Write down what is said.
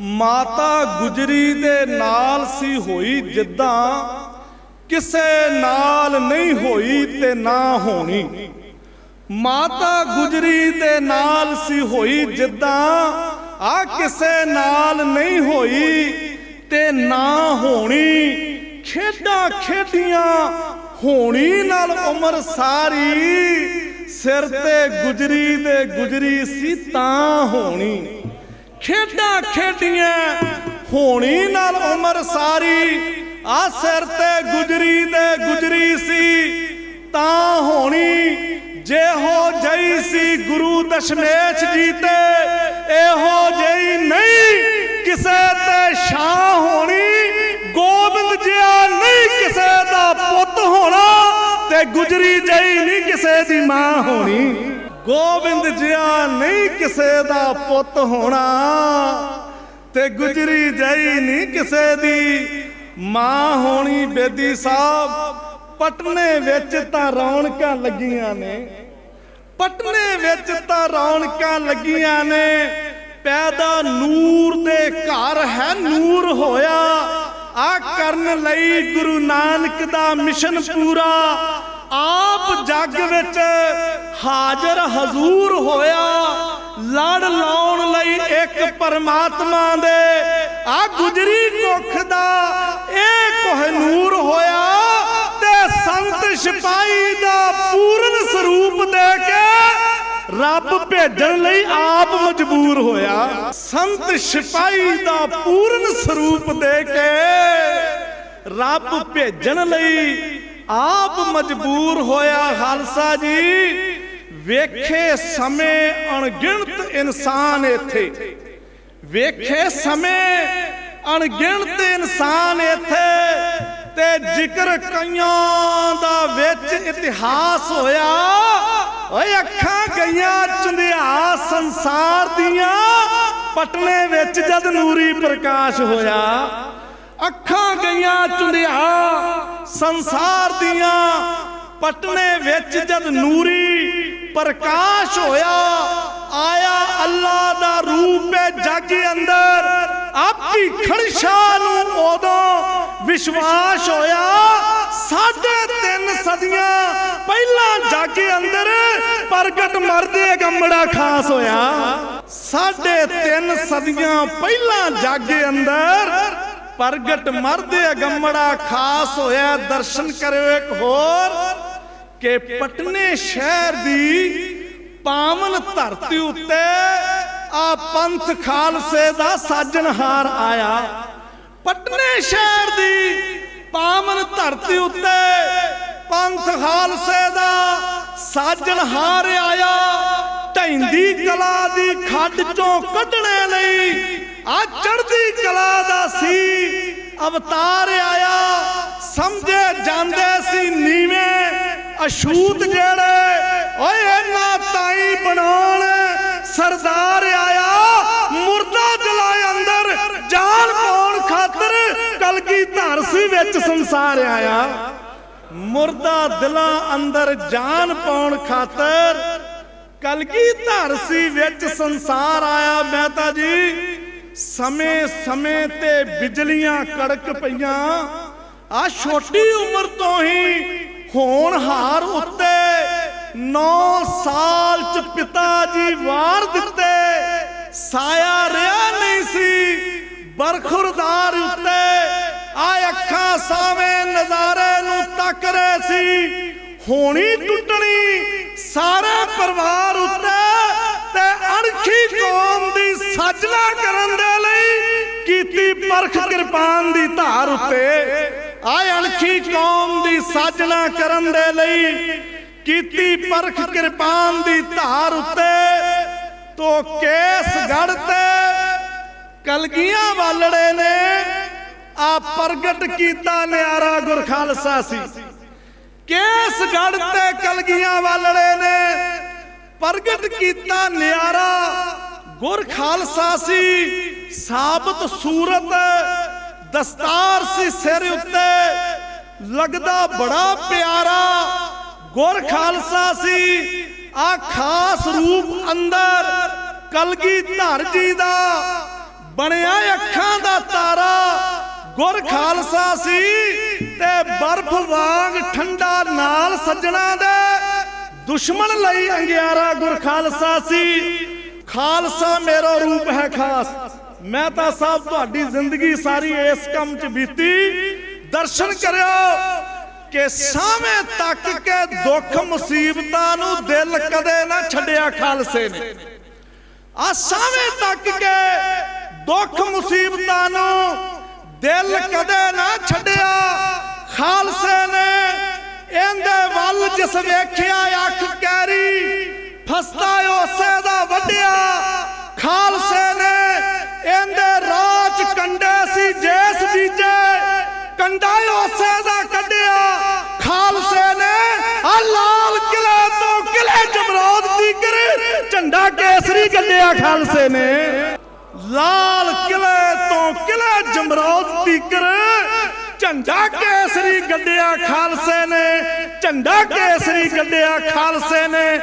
ਮਾਤਾ ਗੁਜਰੀ ਦੇ ਨਾਲ ਸੀ ਹੋਈ ਜਿੱਦਾਂ, ਕਿਸੇ ਨਾਲ ਨਹੀਂ ਹੋਈ ਤੇ ਨਾ ਹੋਣੀ। ਮਾਤਾ ਗੁਜਰੀ ਦੇ ਨਾਲ ਸੀ ਹੋਈ ਜਿੱਦਾਂ, ਆ ਕਿਸੇ ਨਾਲ ਨਹੀਂ ਹੋਈ ਤੇ ਨਾ ਹੋਣੀ। ਖੇਡਾਂ ਖੇਡੀਆਂ, ਹੋਣੀ ਨਾਲ ਉਮਰ ਸਾਰੀ। ਸਿਰ ਤੇ ਗੁਜਰੀ ਦੇ ਗੁਜਰੀ ਸੀ ਤਾਂ ਹੋਣੀ। ਖੇਡਾਂ ਖੇਡੀਆਂ। ਹੋਣੀ ਨਾਲ ਉਮਰ ਸਾਰੀ। ਆ ਸਿਰ ਤੇ ਗੁਜਰੀ ਦੇ ਗੁਜਰੀ ਸੀ। ਤਾਂ ਹੋਣੀ ਜੇ ਹੋ ਜਈ ਸੀ ਗੁਰੂ ਦਸ਼ਮੇਸ਼ ਜੀ ਤੇ। ਇਹੋ ਜਈ ਨਹੀਂ ਕਿਸੇ ਤੇ ਸ਼ਾਹ ਹੋਣੀ। ਗੋਬਿੰਦ ਜਿਹਾ ਨਹੀਂ ਕਿਸੇ ਦਾ ਪੁੱਤ ਹੋਣਾ ਤੇ ਗੁਜਰੀ ਜਈ ਨਹੀਂ ਕਿਸੇ ਦੀ ਮਾਂ ਹੋਣੀ। ਗੋਬਿੰਦ ਜਿਹਾ ਨਹੀਂ ਕਿਸੇ ਦਾ ਪੁੱਤ ਹੋਣਾ ਤੇ ਗੁਜਰੀ ਜਈ ਨਹੀਂ ਕਿਸੇ ਦੀ ਮਾਂ ਹੋਣੀ ਬੇਦੀ ਸਾਹਿਬ ਪਟਨੇ ਵਿੱਚ ਤਾਂ ਰੌਣਕਾਂ ਲੱਗੀਆਂ ਨੇ। ਪਟਨੇ ਵਿੱਚ ਤਾਂ ਰੌਣਕਾਂ ਲੱਗੀਆਂ ਨੇ। ਪੈਦਾ ਨੂਰ ਦੇ ਘਰ ਹੈ ਨੂਰ ਹੋਇਆ। ਆ ਕਰਨ ਲਈ ਗੁਰੂ ਨਾਨਕ ਦਾ ਮਿਸ਼ਨ ਪੂਰਾ। ਆਪ ਜੱਗ ਵਿੱਚ ਹਾਜ਼ਰ ਹਜ਼ੂਰ ਹੋਇਆ, ਲੜ ਲਾਉਣ ਲਈ ਇੱਕ ਪਰਮਾਤਮਾ ਦੇ। ਆ ਗੁਜਰੀ ਕੁੱਖ ਦਾ ਇਹ ਕੋਹਨੂਰ ਹੋਇਆ ਤੇ ਸੰਤ ਸਿਪਾਹੀ ਦਾ ਪੂਰਨ ਸਰੂਪ ਦੇ ਕੇ ਰੱਬ ਭੇਜਣ ਲਈ ਆਪ ਮਜਬੂਰ ਹੋਇਆ। ਸੰਤ ਸਿਪਾਹੀ ਦਾ ਪੂਰਨ ਸਰੂਪ ਦੇ ਕੇ ਰੱਬ ਭੇਜਣ ਲਈ ਆਪ ਮਜਬੂਰ ਹੋਇਆ ਖਾਲਸਾ ਜੀ। ਵੇਖੇ ਸਮੇਂ ਅਣਗਿਣਤ ਇਨਸਾਨ ਇੱਥੇ। ਵੇਖੇ ਸਮੇਂ ਅਣਗਿਣਤ ਇਨਸਾਨ ਇੱਥੇ। ਤੇ ਜ਼ਿਕਰ ਕਈਆਂ ਦਾ ਵਿੱਚ ਇਤਿਹਾਸ ਹੋਇਆ। ਓਏ ਅੱਖਾਂ ਗਈਆਂ ਚੰਦਿਆ ਸੰਸਾਰ ਦੀਆਂ। ਪਟਨੇ ਵਿੱਚ ਜਦ ਨੂਰੀ ਪ੍ਰਕਾਸ਼ ਹੋਇਆ। ਅੱਖਾਂ ਗਈਆਂ ਚੁੰਦਿਆ ਸੰਸਾਰ ਦੀਆਂ ਪਟਨੇ ਵਿੱਚ ਜਦ ਨੂਰੀ ਪ੍ਰਕਾਸ਼ ਹੋਇਆ, ਆਇਆ ਅੱਲਾ ਦਾ ਰੂਪ ਹੈ ਜੱਗ ਅੰਦਰ। ਆਪੀ ਖੜਸ਼ਾ ਨੂੰ ਉਦੋਂ ਵਿਸ਼ਵਾਸ ਹੋਇਆ, ਸਾਢੇ ਤਿੰਨ ਸਦੀਆਂ ਪਹਿਲਾਂ ਜੱਗ ਅੰਦਰ ਪ੍ਰਗਟ ਮਰਦੇ ਗੰਮੜਾ ਖਾਸ ਹੋਇਆ। ਸਾਢੇ ਤਿੰਨ ਸਦੀਆਂ ਪਹਿਲਾਂ ਜੱਗ ਅੰਦਰ ਪ੍ਰਗਟ ਮਰਦੇ ਅਗੰਮੜਾ, ਖਾਸ ਹੋਇਆ ਦਰਸ਼ਨ ਕਰਿਓ ਇੱਕ ਹੋਰ, ਕਿ ਪਟਨੇ ਸ਼ਹਿਰ ਦੀ ਪਾਵਨ ਧਰਤੀ ਉੱਤੇ ਆ ਪੰਥ ਖਾਲਸੇ ਦਾ ਸਾਜਣਹਾਰ ਆਇਆ। ਪਟਨੇ ਸ਼ਹਿਰ ਦੀ ਪਾਵਨ ਧਰਤੀ ਉੱਤੇ ਪੰਥ ਖਾਲਸੇ ਦਾ ਸਾਜਣਹਾਰ ਆਇਆ। ਢੈਂਦੀ ਕਲਾ ਦੀ ਖੱਡ ਚੋਂ ਕੱਢਣੇ ਲਈ ਆ ਚੜ੍ਹਦੀ ਕਲਾ ਦਾ ਸੀ। ਅਵਤਾਰ ਆਇਆ, ਸਮਝੇ ਜਾਂਦੇ ਸੀ ਨੀਵੇਂ, ਅਛੂਤ ਜਿਹੜੇ, ਓਏ ਇਹਨਾਂ ਤਾਈ ਬਣਾਉਣ। ਸਰਦਾਰ ਆਇਆ, ਮੁਰਦਾ ਦਿਲਾਂ ਅੰਦਰ, ਜਾਨ ਪਾਉਣ ਖਾਤਰ ਕਲਗੀ ਧਰਸੀ ਵਿੱਚ ਸੰਸਾਰ ਆਇਆ। ਮੁਰਦਾ ਦਿਲਾਂ ਅੰਦਰ ਜਾਨ ਪਾਉਣ ਖਾਤਰ ਕਲਗੀ ਧਰਸੀ ਵਿੱਚ ਸੰਸਾਰ ਆਇਆ। ਮਹਿਤਾ ਜੀ ਸਮੇਂ ਸਮੇਂ ਤੇ ਬਿਜਲੀਆਂ ਕੜਕ ਪਈਆਂ। ਆ ਛੋਟੀ ਉਮਰ ਤੋਂ ਹੀ ਹੋਣਹਾਰ ਉੱਤੇ 9 ਸਾਲ ਚ ਪਿਤਾ ਜੀ ਵਾਰ ਦਿੱਤੇ। ਸਾਇਆ ਰਿਆ ਨਹੀਂ ਸੀ ਬਰਖੁਰਦਾਰ ਉੱਤੇ। ਆ ਅੱਖਾਂ ਸਾਵੇਂ ਨਜ਼ਾਰੇ ਨੂੰ ਤੱਕ ਰਹੇ ਸੀ। ਹੋਣੀ ਟੁੱਟਣੀ ਸਾਰੇ ਪਰਿਵਾਰ ਉੱਤੇ ਤੇ ਅਣਖੀ ਕੌਮ ਦੀ ਕਰਨ ਦੇ ਲਈ ਕੀਤੀ ਪਰਖ ਕਿਰਪਾਨ ਦੀ ਧਾਰ ਉੱਤੇ। ਆਏ ਅਣਖੀ ਕੌਮ ਦੀ ਸਾਜਨਾ ਕਰਨ ਦੇ ਲਈ ਕੀਤੀ ਪਰਖ ਕਿਰਪਾਨ ਦੀ ਧਾਰ ਉੱਤੇ ਤੋ ਕੇਸ ਗੜ ਤੇ ਕਲਗੀਆਂ ਵਾਲੜੇ ਨੇ ਆ ਪ੍ਰਗਟ ਕੀਤਾ ਨਿਆਰਾ ਗੁਰ ਖਾਲਸਾ ਸੀ। ਕੇਸ ਗੜ ਤੇ ਕਲਗੀਆਂ ਵਾਲੜੇ ਨੇ ਪ੍ਰਗਟ ਕੀਤਾ ਨਿਆਰਾ ਗੁਰ ਖਾਲਸਾ ਸੀ, ਸਾਬਤ ਸੂਰਤ, ਦਸਤਾਰ ਸੀ ਸਿਰ ਉੱਤੇ, ਲੱਗਦਾ ਬੜਾ ਪਿਆਰਾ, ਗੁਰ ਖਾਲਸਾ ਸੀ, ਆ ਖਾਸ ਰੂਪ ਅੰਦਰ ਕਲਗੀ ਧਰ ਜੀ ਦਾ, ਬਣਿਆ ਅੱਖਾਂ ਦਾ ਤਾਰਾ, ਗੁਰ ਖਾਲਸਾ ਸੀ, ਤੇ ਬਰਫ਼ ਵਾਂਗ ਠੰਡਾ ਨਾਲ ਸੱਜਣਾ ਦੇ, ਦੁਸ਼ਮਣ ਲਈ ਅੰਗਿਆਰਾ ਗੁਰ ਖਾਲਸਾ ਸੀ। ਖਾਲਸਾ ਮੇਰਾ ਰੂਪ ਹੈ ਖਾਸ। ਮੈਂ ਤਾਂ ਸਾਹਿਬ ਤੁਹਾਡੀ ਜ਼ਿੰਦਗੀ ਸਾਰੀ ਇਸ ਕੰਮ 'ਚ ਬੀਤੀ। ਦਰਸ਼ਨ ਕਰਿਓ ਕਿ ਸਾਵੇਂ ਤੱਕ ਕੇ ਦੁੱਖ ਮੁਸੀਬਤਾਂ ਨੂੰ ਦਿਲ ਕਦੇ ਨਾ ਛੱਡਿਆ ਖਾਲਸੇ ਨੇ। ਆ ਸਾਵੇਂ ਤੱਕ ਕੇ ਦੁੱਖ ਮੁਸੀਬਤਾਂ ਨੂੰ ਦਿਲ ਕਦੇ ਨਾ ਛੱਡਿਆ ਖਾਲਸੇ ਨੇ। ਇਹਦੇ ਵੱਲ ਜਿਸ ਵੇਖਿਆ, ਅੱਖ ਕੈਰੀ ਫਸਤਾ ਉਸੇ ਦਾ ਵੱਡਿਆ। ਖਾਲਸੇ ਨੇ ਇਹਦੇ ਰਾਜ ਕੰਡੇ ਸੀ, ਜੇਸ ਬੀਜੇ। ਕੰਡਾ ਉਸੇ ਦਾ ਕੱਢਿਆ। ਖਾਲਸੇ ਨੇ ਆ ਲਾਲ ਕਿਲੇ ਤੋਂ ਕਿਲੇ ਜਮਰੌਦ ਤੀਕਰ ਝੰਡਾ ਕੇਸਰੀ ਗੱਡਿਆ ਖਾਲਸੇ ਨੇ। ਲਾਲ ਕਿਲੇ ਤੋਂ ਕਿਲੇ ਜਮਰੌਦ ਤੀਕਰ ਝੰਡਾ ਕੇਸਰੀ ਗੱਡਿਆ ਖਾਲਸੇ ਨੇ। ਝੰਡਾ ਕੇਸਰੀ ਗੱਡਿਆ ਖਾਲਸੇ ਨੇ।